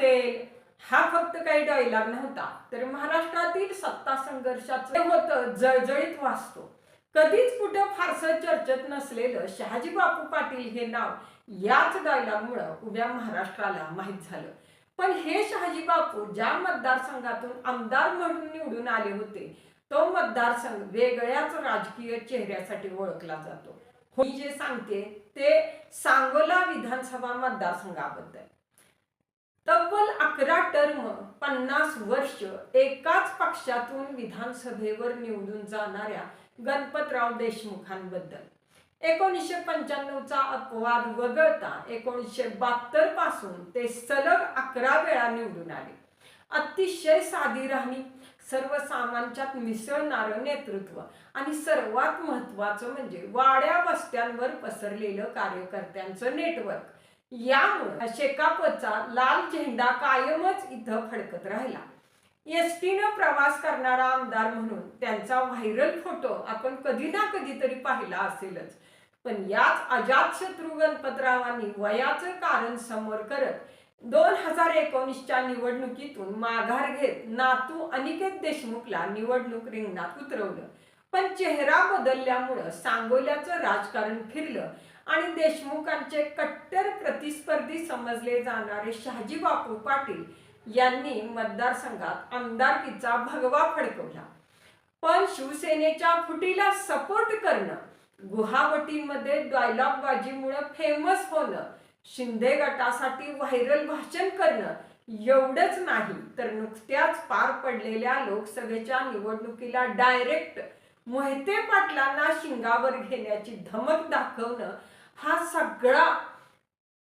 पटेल हा फक्त काही डायलॉग नव्हता. तर महाराष्ट्रातील सत्ता संघर्षाचं होतं जळजळीत वाचतो. कधीच कुठं फारसं चर्चेत नसलेलं शहाजी बापू पाटील हे नाव याच डायलॉगमुळं उभ्या महाराष्ट्राला माहीत झालं. पण हे शहाजी बापू ज्या मतदारसंघातून आमदार म्हणून निवडून आले होते तो मतदारसंघ वेगळ्याच राजकीय चेहऱ्यासाठी ओळखला जातो. हो, मी जे सांगते ते सांगोला विधानसभा मतदारसंघाबद्दल. तब्बल अकरा टर्म पन्नास वर्ष एकाच पक्षातून विधानसभेवर निवडून जाणाऱ्या गणपतराव देशमुखांबद्दल. एकोणीसशे पंच्याण्णवचा अपवाद वगळता एकोणीसशे बहात्तरपासून ते सलग अकरा वेळा निवडून आले. अतिशय साधी राहणी सर्वसामान्यात मिसळणारं नेतृत्व आणि सर्वात महत्वाचं म्हणजे वाड्या वस्त्यांवर पसरलेलं कार्यकर्त्यांचं नेटवर्क यामुळे शेकापचा लाल झेंडा कायमच इथं फडकत राहिला. एस टीनं प्रवास करणारा आमदार म्हणून त्यांचा व्हायरल फोटो आपण कधी ना कधीतरी पाहिला असेलच. पण याच अजातशत्रू गणपतरावांनी वयाचं कारण समोर करत दोन हजार एकोणीसच्या निवडणुकीतून माघार घेत नातू अनिकेत देशमुखला निवडणूक रिंगणात उतरवलं. पण चेहरा बदलल्यामुळं सांगोल्याचं राजकारण फिरलं. आणि देशमुखांचे कट्टर प्रतिस्पर्धी समजले जाणारे शहाजी बापू पाटील यांनी मतदारसंघात आमदारकीचा भगवा फडकवला. पण शिवसेनेच्या फुटीला सपोर्ट करणं गुहावटीमध्ये डायलॉग फेमस होणं शिंदे गटासाठी व्हायरल भाषण करणं एवढंच नाही तर नुकत्याच पार पडलेल्या लोकसभेच्या निवडणुकीला डायरेक्ट मोहिते पाटलांना शिंगावर घेण्याची धमक दाखवणं हा सगळा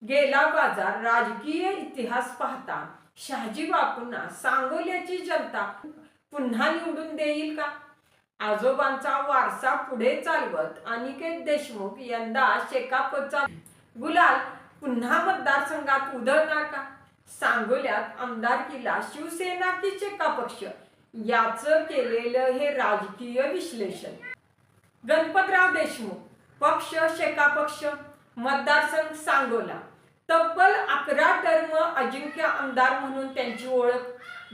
गेला बाजार राजकीय इतिहास पाहता. शहाजी बापूंना सांगोल्याची जनता पुन्हा निवडून देईल का? आजोबांचा वारसा पुढे चालवत अनिकेत देशमुख यंदा शेकापचा गुलाल पुन्हा मतदारसंघात उधळणार का? सांगोल्यात आमदारकीला शिवसेना की चेका पक्ष? याचं केलेलं हे राजकीय विश्लेषण. गणपतराव देशमुख पक्ष शेका पक्ष मतदारसंघ सांगोला. तब्बल अकरा टर्म अजिंक्य आमदार म्हणून त्यांची ओळख.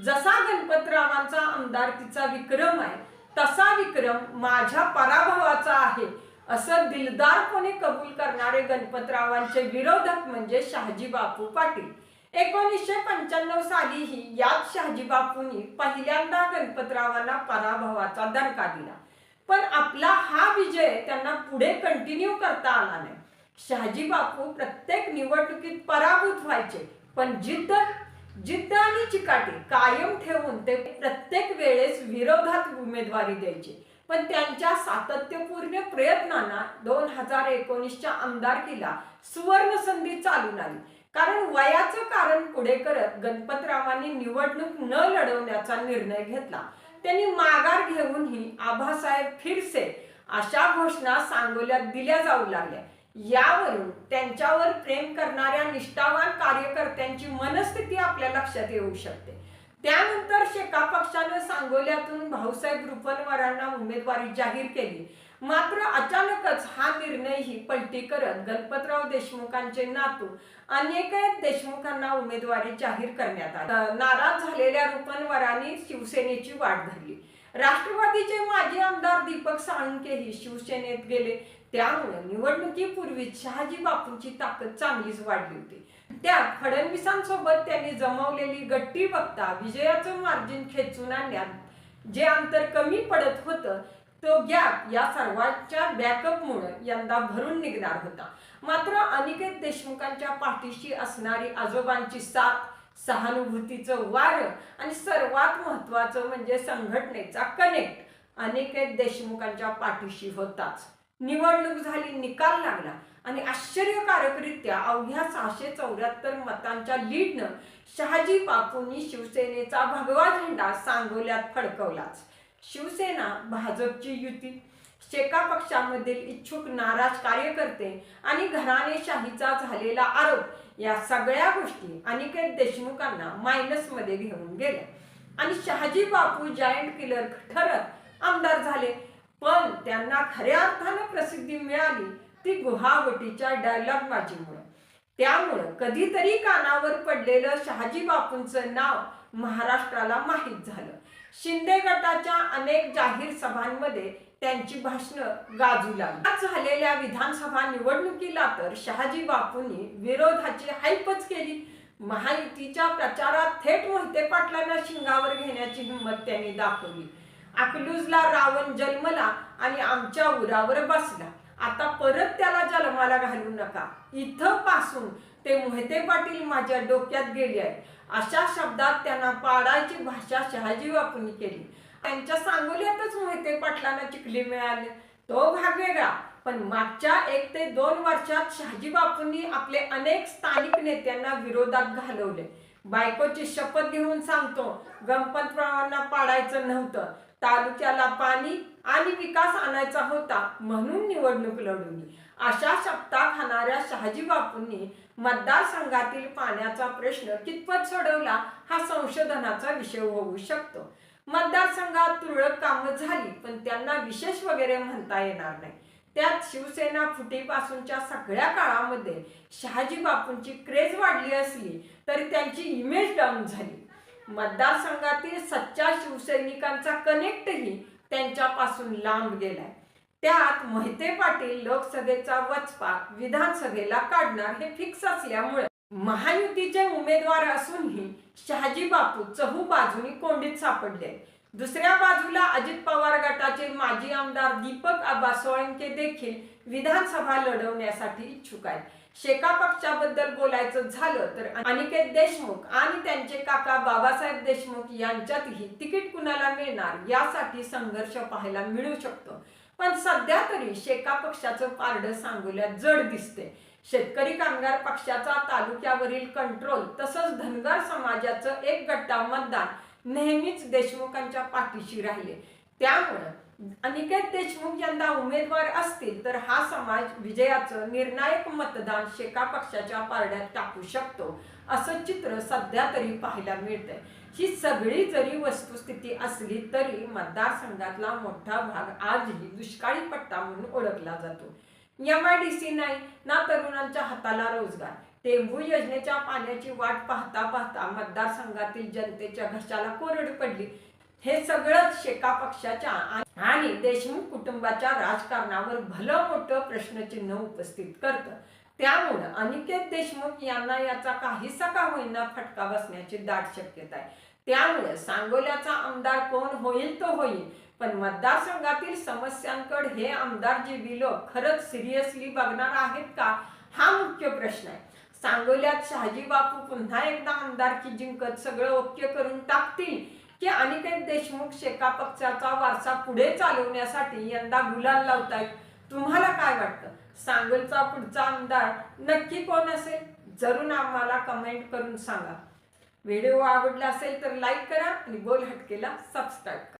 जसा गणपतरावांचा आमदारकीचा विक्रम आहे तसा विक्रम माझ्या पराभवाचा आहे असं दिलदारपणे कबूल करणारे गणपतरावांचे विरोधक म्हणजे शहाजी बापू पाटील. एकोणीसशे पंच्याण्णव सालीही याच शहाजी बापूंनी पहिल्यांदा गणपतरावांना पराभवाचा दणका दिला. पण आपला हा विजय त्यांना पुढे कंटिन्यू करता आला नाही. शहाजी बापू प्रत्येक निवडणुकीत पराभूत व्हायचे पण जिद्द जिद्द आणि चिकाटी कायम ठेवून ते प्रत्येक वेळेस विरोधात उमेदवारी द्यायचे. पण त्यांच्या सातत्यपूर्ण प्रयत्नांना दोन हजार एकोणीसच्या आमदारकीला सुवर्ण संधी चालून आली. कारण वयाचं कारण पुढे करत गणपतरावांनी निवडणूक न लढवण्याचा निर्णय घेतला. त्यांनी माघार घेऊनही आबासाहेब फिरसे अशा घोषणा सांगोल्यात दिल्या जाऊ लागल्या. यावरून त्यांच्यावर प्रेम करणाऱ्या निष्ठावान कार्यकर्त्यांची मनस्थिती आपल्या लक्षात येऊ शकते. त्यानंतर शेका पक्षानं सांगोल्यातून भाऊसाहेब रुपनवरांना उमेदवारी जाहीर केली. मात्र अचानकच हा निर्णयही पलटी करत गणपतराव देशमुखांचे नातू अनेक देशमुखांना उमेदवारी जाहीर करण्यात आली. नाराज झालेल्या रुपनवरांनी शिवसेनेची वाट धरली. राष्ट्रवादीचे माजी आमदार दीपक साळुंकेही शिवसेनेत गेले. त्यामुळे निवडणुकीपूर्वी शहाजी बापूंची ताकद चांगलीच वाढली होती. त्यात फडणवीसांसोबत त्यांनी जमवलेली गट्टी बघता विजयाचं मार्जिन खेचून आणण्यात जे अंतर कमी पडत होतं तो गॅप या सर्वांच्या बॅकअपमुळे यंदा भरून निघणार होता. मात्र अनिकेत देशमुखांच्या पाठीशी असणारी आजोबांची साथ सहानुभूतीचं वार आणि सर्वात महत्वाचं म्हणजे संघटनेचा कनेक्ट अनेक देशमुखांच्या पाठीशी होताच. निवडणूक झाली निकाल लागला आणि आश्चर्यकारकरित्या अवघ्या सहाशे चौऱ्याहत्तर मतांच्या लीडनं शहाजी बापूंनी शिवसेनेचा भगवा झेंडा सांगोल्यात फडकवलाच. शिवसेना भाजपची युती. शेका पक्षामधील इच्छुक नाराज कार्यकर्ते आणि घराणेशाहीचा झालेला आरोप या सगळ्या गोष्टी अनिकेत देशमुखांना मायनसमध्ये घेऊन गेल्या. आणि शहाजी बापू जायंट किलर ठरत आमदार झाले. पण त्यांना खऱ्या अर्थानं प्रसिद्धी मिळाली ती गुहावटीच्या डायलॉग बाजीमुळे त्यामुळं कधीतरी कानावर पडलेलं शहाजी बापूंचं नाव महाराष्ट्राला माहीत झालं. शिंदे गटाच्या अनेक जाहीर सभांमध्ये त्यांची भाषणं गाजू लागली. आज झालेल्या विधानसभा निवडणुकीला तर शहाजी बापूंनी विरोधाची हायपच केली. महायुतीच्या प्रचारात थेट मोहिते पाटलांना शिंगावर घेण्याची हिंमत त्यांनी दाखवली. अकलूजला रावण जन्मला आणि आमच्या उरावर बसला. आता परत त्याला जन्माला घालू नका. इथं पासून ते मोहिते पाटील माझ्या डोक्यात गेले आहेत. अशा शब्दात त्यांना पाडायची भाषा शहाजी बापूंनी केली. त्यांच्या सांगोल्यातच मोहिते पाटलांना चिखली मिळाले. तो भाग वेगळा पण मागच्या एक ते दोन वर्षात शहाजी बापूंनी आपले अनेक स्थानिक नेत्यांना विरोधात घालवले. बायकोची शपथ घेऊन सांगतो गणपतरावांना पाडायचं नव्हतं तालुक्याला पाणी आणि विकास आणायचा होता म्हणून निवडणूक लढवली. अशा शब्दा खाणाऱ्या शहाजी बापूंनी मतदारसंघातील पाण्याचा प्रश्न कितपत सोडवला हा संशोधनाचा विषय होऊ शकतो. मतदारसंघात तुरळक कामं झाली पण त्यांना विशेष वगैरे म्हणता येणार नाही. त्यात शिवसेना फुटीपासूनच्या सगळ्या काळामध्ये शहाजी बापूंची क्रेज वाढली असली तरी त्यांची इमेज डाऊन झाली. मतदारसंघातील सच्चा शिवसैनिकांचा कनेक्टही त्यांच्यापासून लांब गेलाय. त्यात मोहिते पाटील लोकसभेचा वचपा विधानसभेला काढणार हे फिक्स असल्यामुळे महायुतीचे उमेदवार असूनही शहाजी बापू चहू बाजूनी कोंडीत सापडले. दुसऱ्या बाजूला अजित पवार गटाचे माजी आमदार दीपक आबा सोळंके देखील विधानसभा लढवण्यासाठी इच्छुक आहेत. शेका पक्षाबद्दल बोलायचं झालं तर अनिकेत देशमुख आणि त्यांचे काका बाबासाहेब देशमुख यांच्यातही तिकीट कुणाला मिळणार यासाठी संघर्ष पाहायला मिळू शकतो. पण सध्या तरी शेका पक्षाचं पारडं सांगोल्यात जड दिसते शेतकरी कामगार पक्षाचा तालुक्यावरील कंट्रोल तसंच धनगर समाजाचं एक गट्टा मतदान नेहमीच देशमुखांच्या पाठीशी राहिले. त्यामुळं अनिकेत देशमुख यंदा उमेदवार असतील तर हा समाज विजयाचं निर्णायक मतदान शेका पक्षाच्या पारड्यात टाकू शकतो असं चित्र सध्या तरी पाहायला मिळतंय. ही सगळी जरी वस्तुस्थिती असली तरी मतदारसंघातला मोठा भाग आजही दुष्काळी पट्टा म्हणून ओळखला जातो. एम आय डी सी नाही ना तरुणांच्या हाताला रोजगार. टेंभू योजनेच्या पाण्याची वाट पाहता पाहता मतदारसंघातील जनतेच्या घशाला कोरड पडली. हे सगळंच शेका पक्षाच्या आणि देशमुख कुटुंबाच्या राजकारणावर भलं मोठं प्रश्नचिन्ह उपस्थित करतं. त्यामुळं अनिकेत देशमुख यांना याचा काहीसा का होईना फटका बसण्याची दाट शक्यता आहे. त्यामुळे सांगोल्याचा आमदार कोण होईल तो होईल. पण मतदारसंघातील समस्यांकडे हे आमदार जे बिलो खरंच सिरियसली बघणार आहेत का? हा मुख्य प्रश्न आहे. सांगोल्यात शहाजी बापू पुन्हा एकदा आमदारकी जिंकत सगळं ओके करून टाकतील की अनिकेत देशमुख शेका पक्षाचा वारसा पुढे चालवण्यासाठी यंदा गुलाल लावतायत? तुम्हाला काय वाटतं? सांगोलचा पुढचा आमदार नक्की कोण असेल? जरूर आम्हाला कमेंट करून सांगा. व्हिडिओ आवडला असेल तर लाईक करा आणि बोल हटकेला सबस्क्राईब करा.